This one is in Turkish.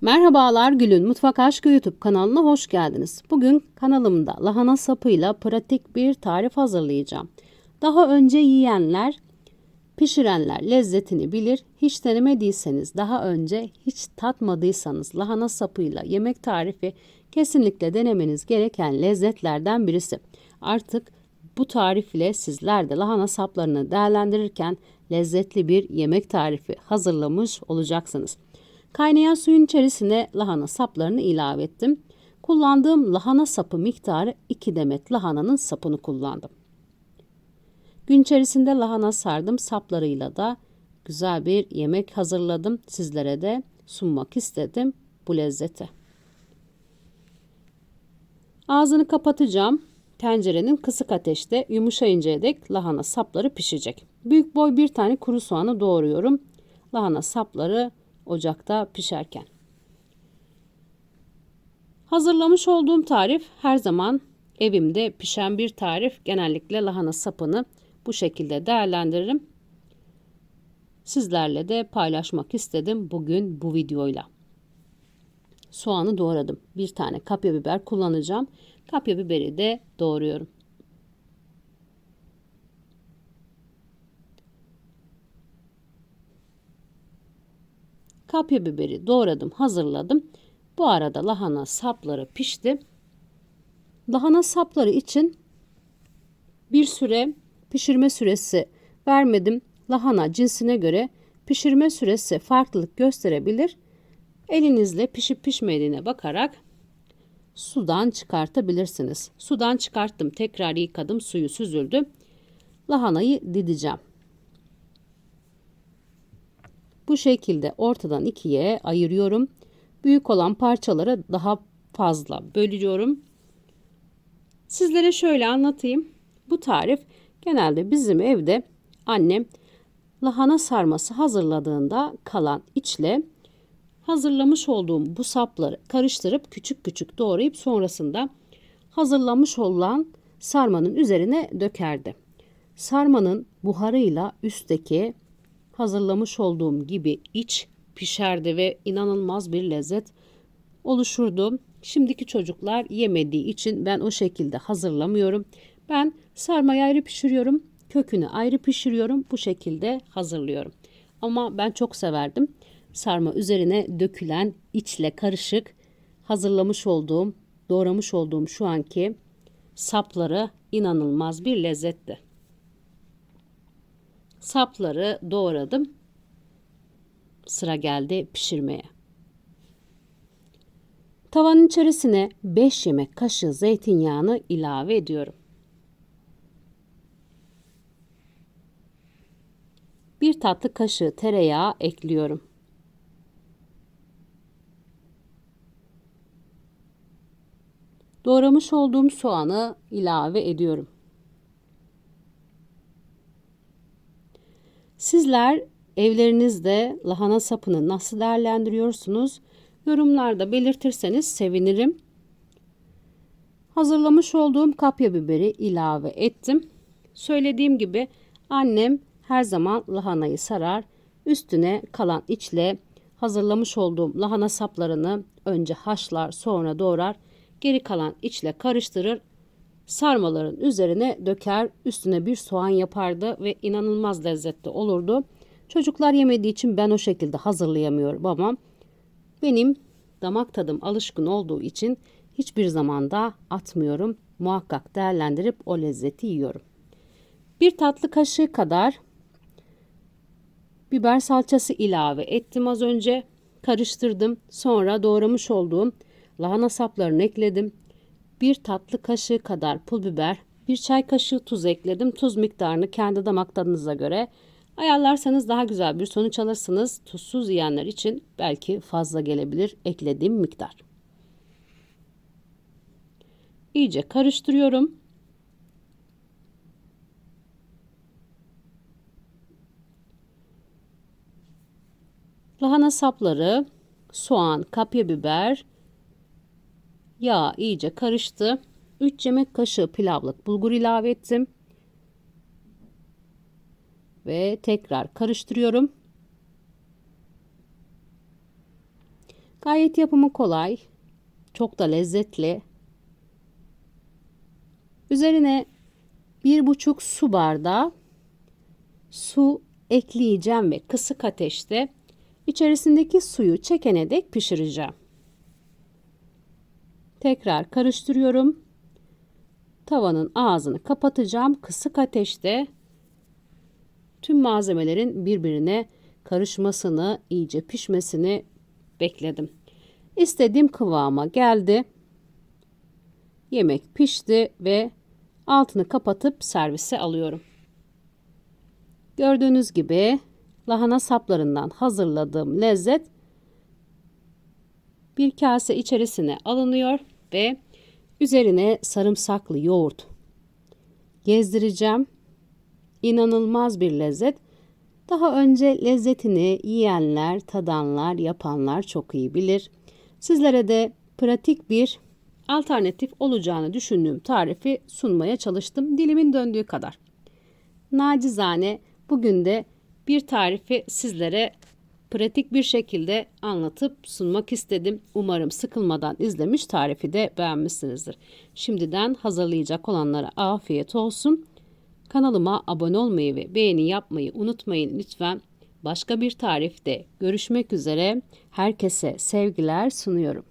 Merhabalar Gül'ün Mutfak Aşkı YouTube kanalına hoş geldiniz. Bugün kanalımda lahana sapıyla pratik bir tarif hazırlayacağım. Daha önce yiyenler, pişirenler lezzetini bilir. Hiç denemediyseniz, daha önce hiç tatmadıysanız lahana sapıyla yemek tarifi kesinlikle denemeniz gereken lezzetlerden birisi. Artık bu tarif ile sizler de lahana saplarını değerlendirirken lezzetli bir yemek tarifi hazırlamış olacaksınız. Kaynayan suyun içerisine lahana saplarını ilave ettim. Kullandığım lahana sapı miktarı 2 demet lahananın sapını kullandım. Gün içerisinde lahana sardım saplarıyla da güzel bir yemek hazırladım. Sizlere de sunmak istedim bu lezzeti. Ağzını kapatacağım. Tencerenin kısık ateşte yumuşayıncaya dek lahana sapları pişecek. Büyük boy bir tane kuru soğanı doğruyorum. Lahana sapları ocakta pişerken. Hazırlamış olduğum tarif her zaman evimde pişen bir tarif. Genellikle lahana sapını bu şekilde değerlendiririm. Sizlerle de paylaşmak istedim bugün bu videoyla. Soğanı doğradım. Bir tane kapya biber kullanacağım. Kapya biberi de doğruyorum. Kapya biberi doğradım, hazırladım. Bu arada lahana sapları pişti. Lahana sapları için bir süre pişirme süresi vermedim. Lahana cinsine göre pişirme süresi farklılık gösterebilir. Elinizle pişip pişmediğine bakarak sudan çıkartabilirsiniz. Sudan çıkarttım, tekrar yıkadım, suyu süzüldü. Lahanayı dideceğim. Bu şekilde ortadan ikiye ayırıyorum. Büyük olan parçaları daha fazla bölüyorum. Sizlere şöyle anlatayım. Bu tarif genelde bizim evde annem lahana sarması hazırladığında kalan içle hazırlamış olduğum bu sapları karıştırıp küçük küçük doğrayıp sonrasında hazırlamış olan sarmanın üzerine dökerdi. Sarmanın buharıyla üstteki hazırlamış olduğum gibi iç pişerdi ve inanılmaz bir lezzet oluşurdu. Şimdiki çocuklar yemediği için ben o şekilde hazırlamıyorum. Ben sarmayı ayrı pişiriyorum, kökünü ayrı pişiriyorum. Bu şekilde hazırlıyorum. Ama ben çok severdim. Sarma üzerine dökülen içle karışık hazırlamış olduğum, doğramış olduğum şu anki sapları inanılmaz bir lezzetti. Sapları doğradım. Sıra geldi pişirmeye. Tavanın içerisine 5 yemek kaşığı zeytinyağını ilave ediyorum. Bir tatlı kaşığı tereyağı ekliyorum. Doğramış olduğum soğanı ilave ediyorum. Sizler evlerinizde lahana sapını nasıl değerlendiriyorsunuz? Yorumlarda belirtirseniz sevinirim. Hazırlamış olduğum kapya biberi ilave ettim. Söylediğim gibi annem her zaman lahanayı sarar. Üstüne kalan içle hazırlamış olduğum lahana saplarını önce haşlar sonra doğrar. Geri kalan içle karıştırır sarmaların üzerine döker, üstüne bir soğan yapardı ve inanılmaz lezzetli olurdu. Çocuklar yemediği için ben o şekilde hazırlayamıyorum ama benim damak tadım alışkın olduğu için hiçbir zamanda atmıyorum. Muhakkak değerlendirip o lezzeti yiyorum. Bir tatlı kaşığı kadar biber salçası ilave ettim az önce. Karıştırdım. Sonra doğramış olduğum lahana saplarını ekledim. 1 tatlı kaşığı kadar pul biber, 1 çay kaşığı tuz ekledim. Tuz miktarını kendi damak tadınıza göre ayarlarsanız daha güzel bir sonuç alırsınız. Tuzsuz yiyenler için belki fazla gelebilir eklediğim miktar. İyice karıştırıyorum. Lahana sapları, soğan, kapya biber, Yağ iyice karıştı. 3 yemek kaşığı pilavlık bulgur ilave ettim. Ve tekrar karıştırıyorum. Gayet yapımı kolay. Çok da lezzetli. Üzerine bir buçuk su bardağı su ekleyeceğim ve kısık ateşte içerisindeki suyu çekene dek pişireceğim. Tekrar karıştırıyorum. Tavanın ağzını kapatacağım. Kısık ateşte tüm malzemelerin birbirine karışmasını, iyice pişmesini bekledim. İstediğim kıvama geldi. Yemek pişti ve altını kapatıp servise alıyorum. Gördüğünüz gibi lahana saplarından hazırladığım lezzet bir kase içerisine alınıyor ve üzerine sarımsaklı yoğurt gezdireceğim. İnanılmaz bir lezzet. Daha önce lezzetini yiyenler, tadanlar, yapanlar çok iyi bilir. Sizlere de pratik bir alternatif olacağını düşündüğüm tarifi sunmaya çalıştım dilimin döndüğü kadar. Nacizane bugün de bir tarifi sizlere pratik bir şekilde anlatıp sunmak istedim. Umarım sıkılmadan izlemiş tarifi de beğenmişsinizdir. Şimdiden hazırlayacak olanlara afiyet olsun. Kanalıma abone olmayı ve beğeni yapmayı unutmayın lütfen. Başka bir tarifte görüşmek üzere. Herkese sevgiler sunuyorum.